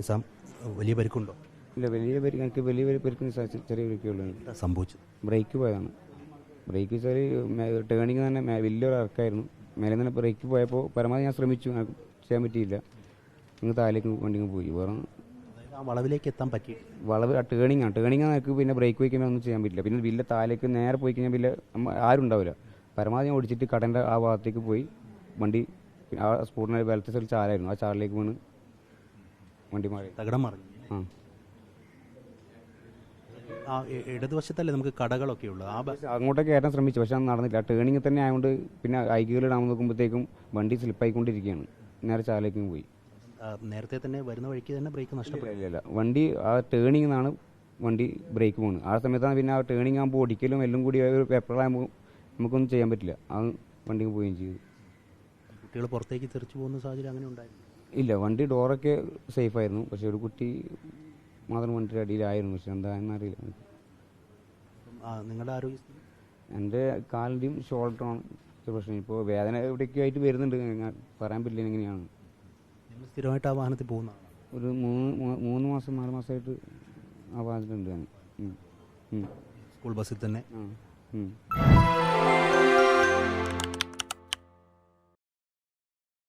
നിസാം വലിയ പരിക്കുണ്ടോ? ഇല്ല വലിയ പരിക്ക് എനിക്ക് വലിയ വലിയ പരിക്കിന് സാധിച്ചു ചെറിയ പരിക്കുള്ളൂ സംഭവിച്ചു ബ്രേക്ക് പോയതാണ്. ബ്രേക്ക് വെച്ചാൽ ടേണിങ് തന്നെ വലിയൊരു ഇറക്കായിരുന്നു. മേലെ തന്നെ ബ്രേക്ക് പോയപ്പോൾ പരമാവധി ഞാൻ ശ്രമിച്ചു. ചെയ്യാൻ പറ്റിയില്ല. നിങ്ങൾ താലേക്ക് വണ്ടി പോയി. വേറെ വളവിലേക്ക് എത്താൻ പറ്റി വളവ് ടേണിംഗ് ആണ് ആണ് എനിക്ക് പിന്നെ ബ്രേക്ക് വയ്ക്കുമ്പോൾ ഒന്നും ചെയ്യാൻ പറ്റില്ല. പിന്നെ വില്ല താലേക്ക് നേരെ പോയി കഴിഞ്ഞാൽ വില്ല ആരും ഉണ്ടാവില്ല. പരമാവധി ഞാൻ ഓടിച്ചിട്ട് കടന്റെ ആ ഭാഗത്തേക്ക് പോയി വണ്ടി ആ സ്പോട്ടിനായി വലത്തെ സ്ഥലത്ത് ചാലായിരുന്നു. ആ ചാലിലേക്ക് വീണ് വണ്ടി മാറി. തകിടം മാറി ആ ഇ- ഇടതുവശത്തല്ലേ നമുക്ക് കടകളൊക്കെ ഉള്ളത് ആ ബ- അങ്ങോട്ടേക്ക് കയറ്റാൻ ശ്രമിച്ചു. പക്ഷെ അത് നടന്നില്ല. ടേണിംഗ് തന്നെ ആയതുകൊണ്ട് പിന്നെ ഐക്യകൾ ഇടാൻ നോക്കുമ്പോഴത്തേക്കും വണ്ടി സ്ലിപ്പായിക്കൊണ്ടിരിക്കുകയാണ്. നേരെ ചാലേക്കും പോയി. ആ, നേരത്തെ തന്നെ വരുന്ന വഴിക്ക് തന്നെ ബ്രേക്ക് നഷ്ടപ്പെട്ടു. ഇല്ല ഇല്ല വണ്ടി ആ ടേണിംഗ് നിന്നാണ് വണ്ടി ബ്രേക്ക് പോകുന്നത് ആ സമയത്താണ് പിന്നെ ആ ടേണിംഗ് ആകുമ്പോൾ ഒടിക്കലും എല്ലാം കൂടി ഒരു പേപ്പറിലാകുമ്പോൾ നമുക്കൊന്നും ചെയ്യാൻ പറ്റില്ല. ആ വണ്ടി പോവുകയും ചെയ്തു. കുട്ടികൾ പുറത്തേക്ക് തെറിച്ചു പോകുന്ന സാഹചര്യം അങ്ങനെ ഉണ്ടായിരുന്നു. ഇല്ല വണ്ടി ഡോറൊക്കെ സേഫ് ആയിരുന്നു പക്ഷെ ഒരു കുട്ടി മാത്രം വണ്ടിയുടെ അടിയിലായിരുന്നു. പക്ഷെ എന്താണെന്ന് അറിയില്ല നിങ്ങളുടെ ആരോഗ്യ എന്റെ കാലിന്റെയും ഷോൾഡറാണ് പ്രശ്നം. ഇപ്പോൾ വേദന എവിടെയൊക്കെ ആയിട്ട് വരുന്നുണ്ട് പറയാൻ പറ്റില്ല എങ്ങനെയാണ് നിങ്ങൾ സ്ഥിരമായിട്ട് ആ വാഹനത്തിൽ പോകുന്ന ഒരു മൂന്ന് മൂന്ന് മാസം നാല് മാസമായിട്ട് ആ വാഹനത്തിലുണ്ട് ഞാൻ. സ്കൂൾ ബസ്സിൽ തന്നെ.